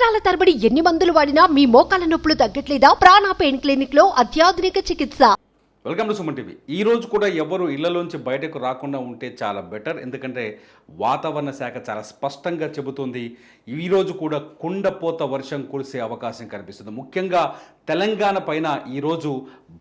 సంవత్సరాల తరబడి ఎన్ని మందులు వాడినా మీ మోకాల నొప్పులు తగ్గట్లేదా? ప్రాణ పెయిన్ క్లినిక్లో అత్యాధునిక చికిత్స. Welcome to Suman TV. ఈ రోజు కూడా ఎవరు ఇళ్ళలోంచి బయటకు రాకుండా ఉంటే చాలా బెటర్. ఎందుకంటే వాతావరణ శాఖ చాలా స్పష్టంగా చెబుతుంది ఈ రోజు కూడా కుండపోత వర్షం కురిసే అవకాశం కనిపిస్తుంది. ముఖ్యంగా తెలంగాణ పైన ఈరోజు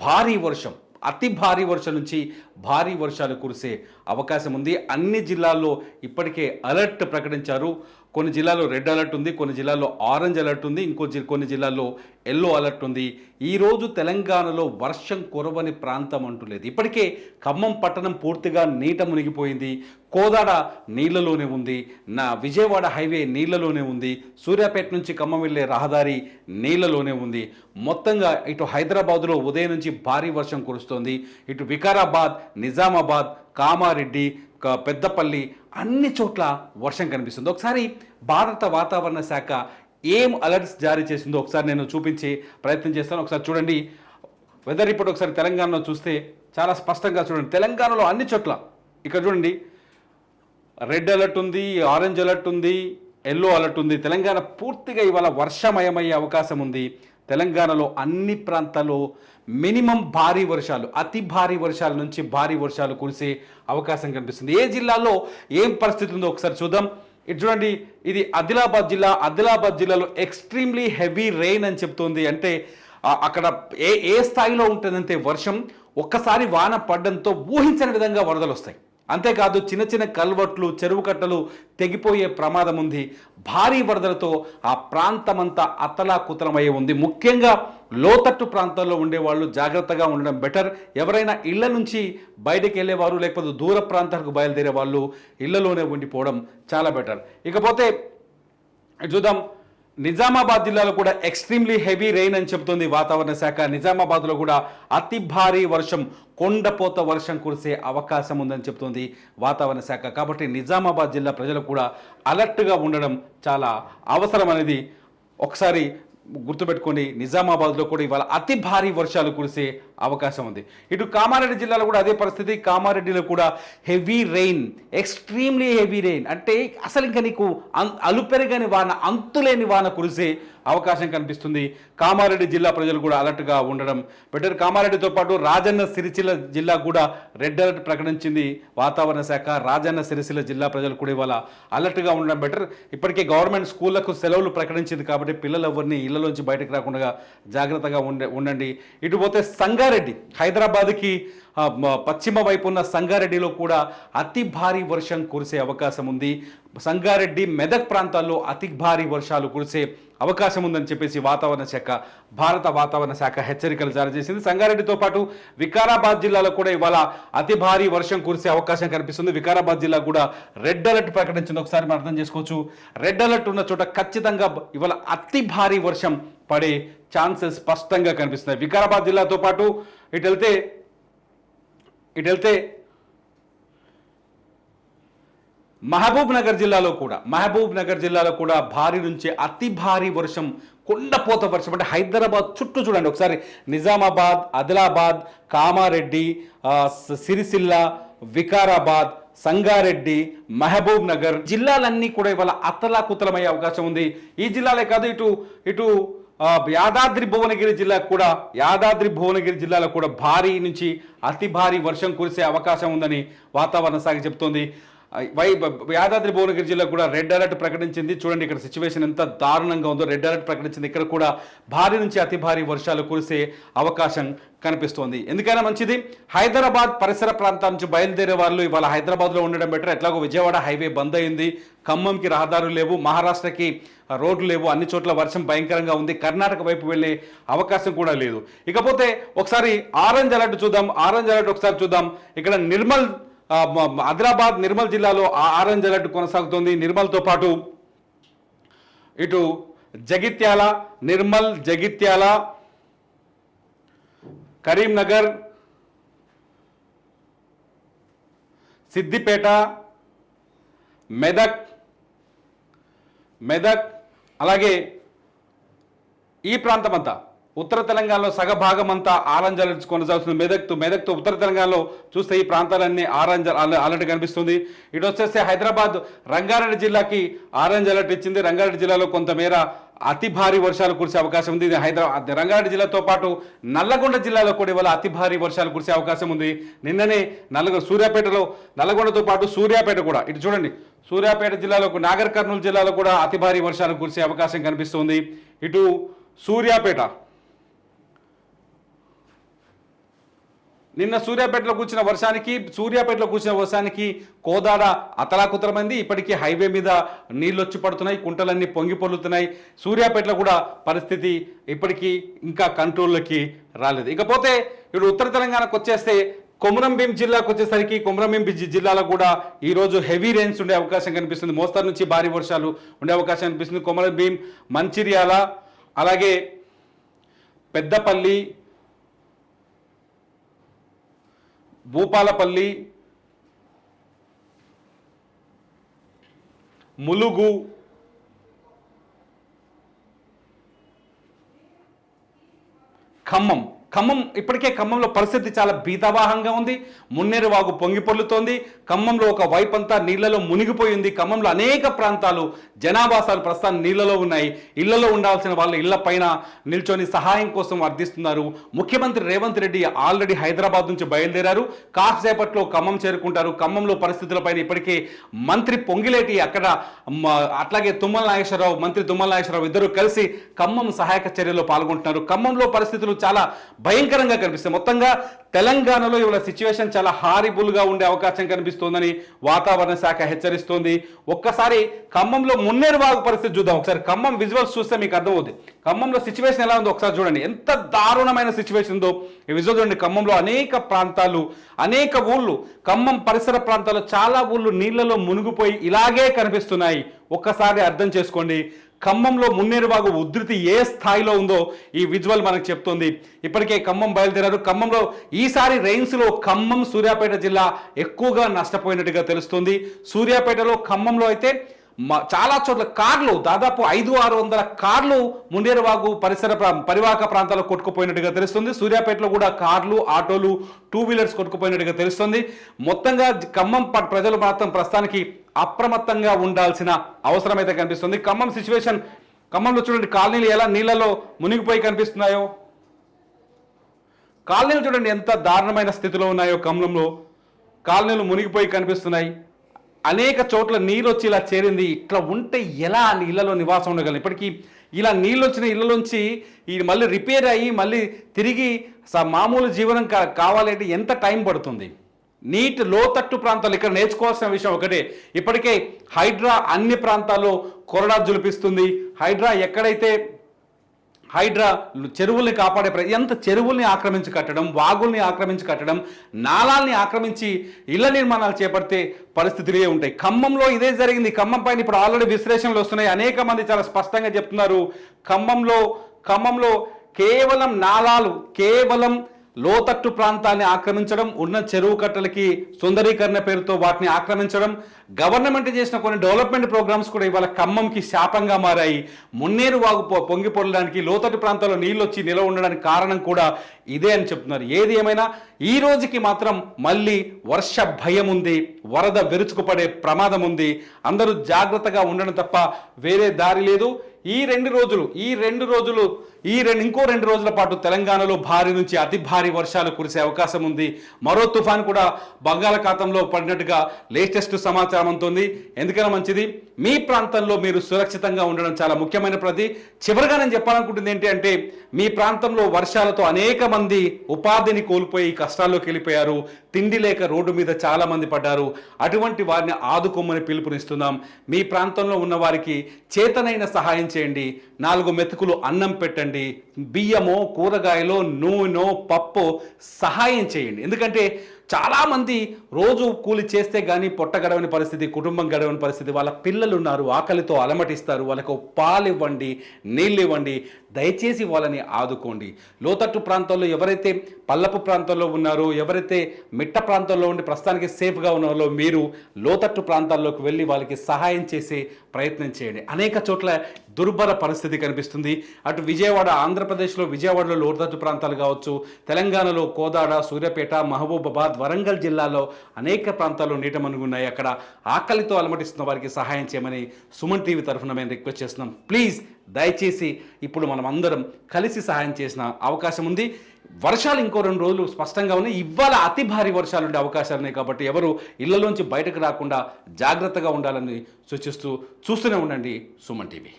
భారీ వర్షం అతి భారీ వర్షం నుంచి భారీ వర్షాలు కురిసే అవకాశం ఉంది. అన్ని జిల్లాల్లో ఇప్పటికే అలర్ట్ ప్రకటించారు. కొన్ని జిల్లాల్లో రెడ్ అలర్ట్ ఉంది కొన్ని జిల్లాల్లో ఆరెంజ్ అలర్ట్ ఉంది ఇంకో జి కొన్ని జిల్లాల్లో ఎల్లో అలర్ట్ ఉంది. ఈరోజు తెలంగాణలో వర్షం కురవని ప్రాంతం అంటూ లేదు. ఇప్పటికే ఖమ్మం పట్టణం పూర్తిగా నీట మునిగిపోయింది. కోదాడ నీళ్ళలోనే ఉంది. నా విజయవాడ హైవే నీళ్ళలోనే ఉంది. సూర్యాపేట నుంచి ఖమ్మం వెళ్ళే రహదారి నీళ్ళలోనే ఉంది. మొత్తంగా ఇటు హైదరాబాదులో ఉదయం నుంచి భారీ వర్షం కురుస్తోంది. ఇటు వికారాబాద్ నిజామాబాద్ కామారెడ్డి పెద్దపల్లి అన్ని చోట్ల వర్షం కనిపిస్తుంది. ఒకసారి భారత వాతావరణ శాఖ ఏం అలర్ట్స్ జారీ చేసిందో ఒకసారి నేను చూపించే ప్రయత్నం చేస్తాను. ఒకసారి చూడండి. వెదర్ రిపోర్ట్ ఒకసారి తెలంగాణలో చూస్తే చాలా స్పష్టంగా చూడండి. తెలంగాణలో అన్ని చోట్ల ఇక్కడ చూడండి. రెడ్ అలర్ట్ ఉంది ఆరెంజ్ అలర్ట్ ఉంది ఎల్లో అలర్ట్ ఉంది. తెలంగాణ పూర్తిగా ఇవాళ వర్షమయమయ్యే అవకాశం ఉంది. తెలంగాణలో అన్ని ప్రాంతాల్లో మినిమం భారీ వర్షాలు అతి భారీ వర్షాల నుంచి భారీ వర్షాలు కురిసే అవకాశం కనిపిస్తుంది. ఏ జిల్లాలో ఏం పరిస్థితి ఉందో ఒకసారి చూద్దాం. ఇటు చూడండి ఇది ఆదిలాబాద్ జిల్లా. ఆదిలాబాద్ జిల్లాలో ఎక్స్ట్రీమ్లీ హెవీ రెయిన్ అని చెప్తోంది. అంటే అక్కడ ఏ ఏ స్థాయిలో ఉంటుందంటే వర్షం ఒక్కసారి వాన పడడంతో ఊహించని విధంగా వరదలు వస్తాయి. అంతేకాదు చిన్న చిన్న కల్వట్లు చెరువు కట్టలు తెగిపోయే ప్రమాదం ఉంది. భారీ వరదలతో ఆ ప్రాంతమంతా అతలాకుతలమయ్యే ఉంది. ముఖ్యంగా లోతట్టు ప్రాంతాల్లో ఉండేవాళ్ళు జాగ్రత్తగా ఉండడం బెటర్ ఎవరైనా ఇళ్ళ నుంచి బయటికి వెళ్ళేవారు లేకపోతే దూర ప్రాంతాలకు బయలుదేరే వాళ్ళు ఇళ్ళలోనే ఉండిపోవడం చాలా బెటర్ ఇకపోతే చూద్దాం నిజామాబాద్ జిల్లాలో కూడా ఎక్స్ట్రీమ్లీ హెవీ రెయిన్ అని చెబుతుంది వాతావరణ శాఖ. నిజామాబాద్లో కూడా అతి భారీ వర్షం కొండపోత వర్షం కురిసే అవకాశం ఉందని చెబుతుంది వాతావరణ శాఖ. కాబట్టి నిజామాబాద్ జిల్లా ప్రజలు కూడా అలర్ట్గా ఉండడం చాలా అవసరం అనేది ఒకసారి గుర్తుపెట్టుకొని నిజామాబాద్లో కూడా ఇవాళ అతి భారీ వర్షాలు కురిసే అవకాశం ఉంది. ఇటు కామారెడ్డి జిల్లాలో కూడా అదే పరిస్థితి. కామారెడ్డిలో కూడా heavy rain extremely heavy rain. అంటే అసలు ఇంకా నీకు అం- అలుపెరగని వాన అంతులేని వాన కురిసే అవకాశం కనిపిస్తుంది. కామారెడ్డి జిల్లా ప్రజలు కూడా అలర్ట్గా ఉండడం బెటర్. కామారెడ్డితో పాటు రాజన్న సిరిసిల్ల జిల్లా కూడా రెడ్ అలర్ట్ ప్రకటించింది. వాతావరణ శాఖ రాజన్న సిరిసిల్ల జిల్లా ప్రజలు కూడా ఇవాళ అలర్ట్గా ఉండడం బెటర్. ఇప్పటికే గవర్నమెంట్ స్కూళ్ళకు సెలవులు ప్రకటించింది కాబట్టి పిల్లలు ఎవరిని ఇళ్ళలోంచి బయటకు రాకుండా జాగ్రత్తగా ఉండే ఉండండి. ఇటు పోతే సంగారెడ్డి హైదరాబాద్కి పశ్చిమ వైపు ఉన్న సంగారెడ్డిలో కూడా అతి భారీ వర్షం కురిసే అవకాశం ఉంది. సంగారెడ్డి మెదక్ ప్రాంతాల్లో అతి భారీ వర్షాలు కురిసే అవకాశం ఉందని చెప్పేసి వాతావరణ శాఖ భారత వాతావరణ శాఖ హెచ్చరికలు జారీ చేసింది. సంగారెడ్డితో పాటు వికారాబాద్ జిల్లాలో కూడా ఇవాళ అతి భారీ వర్షం కురిసే అవకాశం కనిపిస్తుంది. వికారాబాద్ జిల్లా కూడా రెడ్ అలర్ట్ ప్రకటించింది. ఒకసారి మనం అర్థం చేసుకోవచ్చు. రెడ్ అలర్ట్ ఉన్న చోట ఖచ్చితంగా ఇవాళ అతి భారీ వర్షం పడే ఛాన్సెస్ స్పష్టంగా కనిపిస్తున్నాయి. వికారాబాద్ జిల్లాతో పాటు ఇటు వెళ్తే ఇటు వెళ్తే మహబూబ్ నగర్ జిల్లాలో కూడా మహబూబ్ నగర్ జిల్లాలో కూడా భారీ నుంచి అతి భారీ వర్షం కొండపోత వర్షం. అంటే హైదరాబాద్ చుట్టూ చూడండి. ఒకసారి నిజామాబాద్ ఆదిలాబాద్ కామారెడ్డి సిరిసిల్ల వికారాబాద్ సంగారెడ్డి మహబూబ్ నగర్ జిల్లాలన్నీ కూడా ఇవాళ అతలాకుతలమయ్యే అవకాశం ఉంది. ఈ జిల్లాలే కాదు ఇటు ఇటు యాదాద్రి భువనగిరి జిల్లాకు కూడా యాదాద్రి భువనగిరి జిల్లాలో కూడా భారీ నుంచి అతి భారీ వర్షం కురిసే అవకాశం ఉందని వాతావరణ శాఖ చెబుతోంది. వై యాదాద్రి భువనగిరి జిల్లా కూడా రెడ్ అలర్ట్ ప్రకటించింది. చూడండి ఇక్కడ సిచ్యువేషన్ ఎంత దారుణంగా ఉందో. రెడ్ అలర్ట్ ప్రకటించింది. ఇక్కడ కూడా భారీ నుంచి అతి భారీ వర్షాలు కురిసే అవకాశం కనిపిస్తోంది. ఎందుకైనా మంచిది? హైదరాబాద్ పరిసర ప్రాంతాల నుంచి బయలుదేరే వాళ్ళు ఇవాళ హైదరాబాద్లో ఉండడం బెటర్ ఎట్లాగో విజయవాడ హైవే బంద్ అయింది. ఖమ్మంకి రహదారులు లేవు. మహారాష్ట్రకి రోడ్లు లేవు. అన్ని చోట్ల వర్షం భయంకరంగా ఉంది. కర్ణాటక వైపు వెళ్ళే అవకాశం కూడా లేదు. ఇకపోతే ఒకసారి ఆరెంజ్ అలర్ట్ చూద్దాం. ఆరెంజ్ అలర్ట్ ఒకసారి చూద్దాం. ఇక్కడ నిర్మల్ ఆదిలాబాద్ నిర్మల్ జిల్లాలో ఆ ఆరెంజ్ అలర్ట్ కొనసాగుతోంది. నిర్మల్తో పాటు ఇటు జగిత్యాల నిర్మల్ జగిత్యాల కరీంనగర్ సిద్దిపేట మెదక్ మెదక్ అలాగే ఈ ప్రాంతం అంతా ఉత్తర తెలంగాణలో సగ భాగం అంతా ఆరెంజ్ కొనసాగుతుంది. మెదక్తో మెదక్తో ఉత్తర తెలంగాణలో చూస్తే ఈ ప్రాంతాలన్నీ ఆరెంజ్ అల- అలర్ట్ కనిపిస్తుంది. ఇటు వచ్చేస్తే హైదరాబాద్ రంగారెడ్డి జిల్లాకి ఆరెంజ్ అలర్ట్ ఇచ్చింది. రంగారెడ్డి జిల్లాలో కొంతమేర అతి భారీ వర్షాలు కురిసే అవకాశం ఉంది. హైదరాబాద్ రంగారెడ్డి జిల్లాతో పాటు నల్లగొండ జిల్లాలో కూడా ఇవాళ అతి భారీ వర్షాలు కురిసే అవకాశం ఉంది. నిన్ననే నల్లగొండ సూర్యాపేటలో నల్లగొండతో పాటు సూర్యాపేట కూడా ఇటు చూడండి. సూర్యాపేట జిల్లాలో నాగర్ కర్నూలు జిల్లాలో కూడా అతి భారీ వర్షాలు కురిసే అవకాశం కనిపిస్తుంది. ఇటు సూర్యాపేట నిన్న సూర్యాపేటలో కూర్చున్న వర్షానికి సూర్యాపేటలో కూర్చున్న వర్షానికి కోదాడ అతలాకుతలమైంది. ఇప్పటికీ హైవే మీద నీళ్ళు వచ్చి పడుతున్నాయి కుంటలన్నీ పొంగి పొర్లుతున్నాయి. సూర్యాపేటలో కూడా పరిస్థితి ఇప్పటికీ ఇంకా కంట్రోల్లోకి రాలేదు. ఇకపోతే ఇప్పుడు ఉత్తర తెలంగాణకు వచ్చేస్తే కొమరంభీం జిల్లాకు వచ్చేసరికి కొమరంభీం జిల్లాలో కూడా ఈ రోజు హెవీ రెయిన్స్ ఉండే అవకాశం కనిపిస్తుంది. మోస్తరు నుంచి భారీ వర్షాలు ఉండే అవకాశం కనిపిస్తుంది. కొమరంభీం మంచిర్యాల అలాగే పెద్దపల్లి భూపాలపల్లి ములుగు ఖమ్మం. ఖమ్మం ఇప్పటికే ఖమ్మంలో పరిస్థితి చాలా భీతావాహంగా ఉంది. మున్నేరు వాగు పొంగి పొర్లుతోంది. ఖమ్మంలో ఒక వైపంతా నీళ్ళలో మునిగిపోయింది. ఖమ్మంలో అనేక ప్రాంతాలు జనావాసాలు ప్రస్తుతం నీళ్ళలో ఉన్నాయి. ఇళ్ళలో ఉండాల్సిన వాళ్ళు ఇళ్ళ పైన నిల్చొని సహాయం కోసం అర్థిస్తున్నారు. ముఖ్యమంత్రి రేవంత్ రెడ్డి ఆల్రెడీ హైదరాబాద్ నుంచి బయలుదేరారు. కాసేపట్లో ఖమ్మం చేరుకుంటారు. ఖమ్మంలో పరిస్థితులపైన ఇప్పటికే మంత్రి పొంగిలేటి అక్కడ అట్లాగే తుమ్మల నాగేశ్వరరావు మంత్రి తుమ్మల నాగేశ్వరరావు ఇద్దరు కలిసి ఖమ్మం సహాయక చర్యలో పాల్గొంటున్నారు. ఖమ్మంలో పరిస్థితులు చాలా భయంకరంగా కనిపిస్తుంది. మొత్తంగా తెలంగాణలో ఇవాళ సిచ్యువేషన్ చాలా హారిబుల్గా ఉండే అవకాశం కనిపిస్తోందని వాతావరణ శాఖ హెచ్చరిస్తోంది. ఒక్కసారి ఖమ్మంలో మున్నేరు వాగు పరిస్థితి చూద్దాం. ఒకసారి ఖమ్మం విజువల్స్ చూస్తే మీకు అర్థమవుతుంది ఖమ్మంలో సిచ్యువేషన్ ఎలా ఉందో ఒకసారి చూడండి. ఎంత దారుణమైన సిచ్యువేషన్ ఉందో ఈ విజువల్ చూడండి. ఖమ్మంలో అనేక ప్రాంతాలు అనేక ఊళ్ళు ఖమ్మం పరిసర ప్రాంతాల్లో చాలా ఊళ్ళు నీళ్ళలో మునిగిపోయి ఇలాగే కనిపిస్తున్నాయి. ఒక్కసారి అర్థం చేసుకోండి. ఖమ్మంలో మున్నేరుబాగు ఉధృతి ఏ స్థాయిలో ఉందో ఈ విజువల్ మనకు చెప్తుంది. ఇప్పటికే ఖమ్మం బయలుదేరారు. ఖమ్మంలో ఈసారి రైన్స్లో ఖమ్మం సూర్యాపేట జిల్లా ఎక్కువగా నష్టపోయినట్టుగా తెలుస్తుంది. సూర్యాపేటలో ఖమ్మంలో అయితే చాలా చోట్ల కార్లు దాదాపు ఐదు ఆరు వందల కార్లు ముండేరువాగు పరిసర పరివాహక ప్రాంతాల్లో కొట్టుకుపోయినట్టుగా తెలుస్తుంది. సూర్యాపేటలో కూడా కార్లు ఆటోలు టూ వీలర్స్ కొట్టుకుపోయినట్టుగా తెలుస్తుంది. మొత్తంగా ఖమ్మం ప్రజలు మాత్రం ప్రస్తుతానికి అప్రమత్తంగా ఉండాల్సిన అవసరం అయితే కనిపిస్తుంది. ఖమ్మం సిచ్యువేషన్ ఖమ్మంలో చూడండి కాలనీలు ఎలా నీళ్ళలో మునిగిపోయి కనిపిస్తున్నాయో. కాలనీలు చూడండి ఎంత దారుణమైన స్థితిలో ఉన్నాయో ఖమ్మంలో. కాలనీలు మునిగిపోయి కనిపిస్తున్నాయి. అనేక చోట్ల నీరు వచ్చి ఇలా చేరింది. ఇట్లా ఉంటే ఎలా ఆ నీళ్ళలో నివాసం ఉండగలం ఇప్పటికీ ఇలా నీళ్ళు వచ్చిన ఇళ్ళలోంచి ఇది మళ్ళీ రిపేర్ అయ్యి మళ్ళీ తిరిగి మామూలు జీవనం కా కావాలంటే ఎంత టైం పడుతుంది? నీటి లోతట్టు ప్రాంతాలు ఇక్కడ నేర్చుకోవాల్సిన విషయం ఒకటే. ఇప్పటికే హైడ్రా అన్ని ప్రాంతాల్లో కొరడా జులిపిస్తుంది. హైడ్రా ఎక్కడైతే హైడ్రా చెరువుల్ని కాపాడే ప్ర ఎంత చెరువుల్ని ఆక్రమించి కట్టడం వాగుల్ని ఆక్రమించి కట్టడం నాళాల్ని ఆక్రమించి ఇళ్ళ నిర్మాణాలు చేపడితే పరిస్థితులే ఉంటాయి. ఖమ్మంలో ఇదే జరిగింది. ఖమ్మం పైన ఇప్పుడు ఆల్రెడీ విశ్లేషణలు వస్తున్నాయి. అనేక మంది చాలా స్పష్టంగా చెప్తున్నారు. ఖమ్మంలో ఖమ్మంలో కేవలం నాళాలు కేవలం లోతట్టు ప్రాంతాన్ని ఆక్రమించడం ఉన్న చెరువు కట్టలకి సుందరీకరణ పేరుతో వాటిని ఆక్రమించడం గవర్నమెంట్ చేసిన కొన్ని డెవలప్మెంట్ ప్రోగ్రామ్స్ కూడా ఇవాళ ఖమ్మంకి శాపంగా మారాయి. మున్నేరు వాగు పొంగి పొరడానికి లోతట్టు ప్రాంతాల్లో నీళ్ళు వచ్చి నిలవ ఉండడానికి కారణం కూడా ఇదే అని చెప్తున్నారు. ఏది ఏమైనా ఈ రోజుకి మాత్రం మళ్ళీ వర్ష భయం ఉంది వరద విరుచుకుపడే ప్రమాదం ఉంది అందరూ జాగ్రత్తగా ఉండడం తప్ప వేరే దారి లేదు. ఈ రెండు రోజులు ఈ రెండు రోజులు ఈ రెండు ఇంకో రెండు రోజుల పాటు తెలంగాణలో భారీ నుంచి అతి భారీ వర్షాలు కురిసే అవకాశం ఉంది. మరో తుఫాన్ కూడా బంగాళాఖాతంలో పడినట్టుగా లేటెస్ట్ సమాచారం అందుతుంది. ఎందుకైనా మంచిది? మీ ప్రాంతంలో మీరు సురక్షితంగా ఉండడం చాలా ముఖ్యమైన ప్రతి. చివరిగా నేను చెప్పాలనుకుంటుంది ఏంటి అంటే మీ ప్రాంతంలో వర్షాలతో అనేక మంది ఉపాధిని కోల్పోయి కష్టాల్లోకి వెళ్ళిపోయారు. తిండి లేక రోడ్డు మీద చాలా మంది పడ్డారు. అటువంటి వారిని ఆదుకోమని పిలుపునిస్తున్నాం. మీ ప్రాంతంలో ఉన్న వారికి చేతనైన సహాయం చేయండి. నాలుగు మెతుకులు అన్నం పెట్టండి. బియ్యమో కూరగాయలు నూనె పప్పు సహాయం చేయండి. ఎందుకంటే చాలామంది రోజు కూలి చేస్తే కానీ పొట్ట గడవని పరిస్థితి కుటుంబం గడవని పరిస్థితి వాళ్ళ పిల్లలు ఉన్నారు ఆకలితో అలమటిస్తారు వాళ్ళకు పాలు ఇవ్వండి నీళ్ళు ఇవ్వండి దయచేసి వాళ్ళని ఆదుకోండి. లోతట్టు ప్రాంతాల్లో ఎవరైతే పల్లపు ప్రాంతాల్లో ఉన్నారో ఎవరైతే మిట్ట ప్రాంతాల్లో ఉండి ప్రస్తుతానికి సేఫ్గా ఉన్నారో మీరు లోతట్టు ప్రాంతాల్లోకి వెళ్ళి వాళ్ళకి సహాయం చేసే ప్రయత్నం చేయండి. అనేక చోట్ల దుర్భర పరిస్థితి కనిపిస్తుంది. అటు విజయవాడ ఆంధ్రప్రదేశ్లో విజయవాడలో లోతట్టు ప్రాంతాలు కావచ్చు తెలంగాణలో కోదాడ సూర్యాపేట మహబూబాబాద్ వరంగల్ జిల్లాలో అనేక ప్రాంతాల్లో నీటమనుగున్నాయి అక్కడ ఆకలితో అలమటిస్తున్న వారికి సహాయం చేయమని సుమన్ టీవీ తరఫున మేము రిక్వెస్ట్ చేస్తున్నాం. ప్లీజ్ దయచేసి ఇప్పుడు మనం అందరం కలిసి సహాయం చేసిన అవకాశం ఉంది. వర్షాలు ఇంకో రెండు రోజులు స్పష్టంగా ఉన్నాయి. ఇవాళ అతి భారీ వర్షాలు ఉండే అవకాశాలు ఉన్నాయి కాబట్టి ఎవరు ఇళ్ళలోంచి బయటకు రాకుండా జాగ్రత్తగా ఉండాలని సూచిస్తూ చూస్తూనే ఉండండి సుమన్ టీవీ.